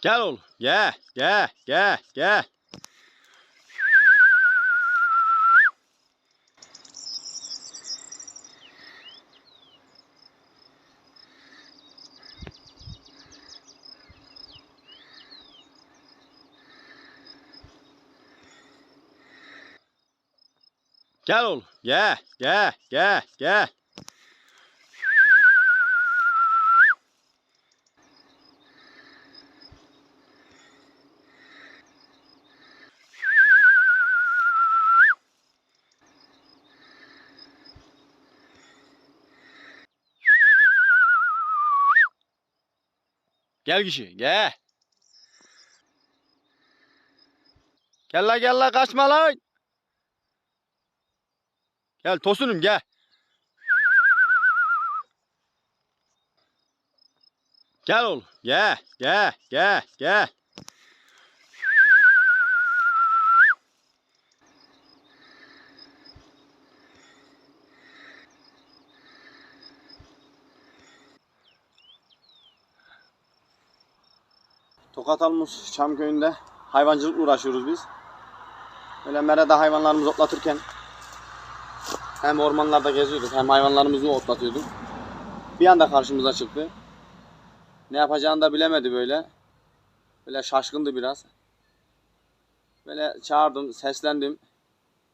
Gel oğlum. Gel. Gel. Gel. Gel. Gel oğlum. Gel. Gel. Gel. Gel. Gel kişi. Gel. Gel la gel la kaçma lan. Gel tosunum gel. Gel oğlum. Gel. Gel. Gel. Gel. Tokat almış Çamköy'ünde hayvancılıkla uğraşıyoruz biz. Böyle merada hayvanlarımızı otlatırken hem ormanlarda geziyorduk hem hayvanlarımızı otlatıyorduk. Bir anda karşımıza çıktı. Ne yapacağını da bilemedi böyle. Böyle şaşkındı biraz. Böyle çağırdım, seslendim.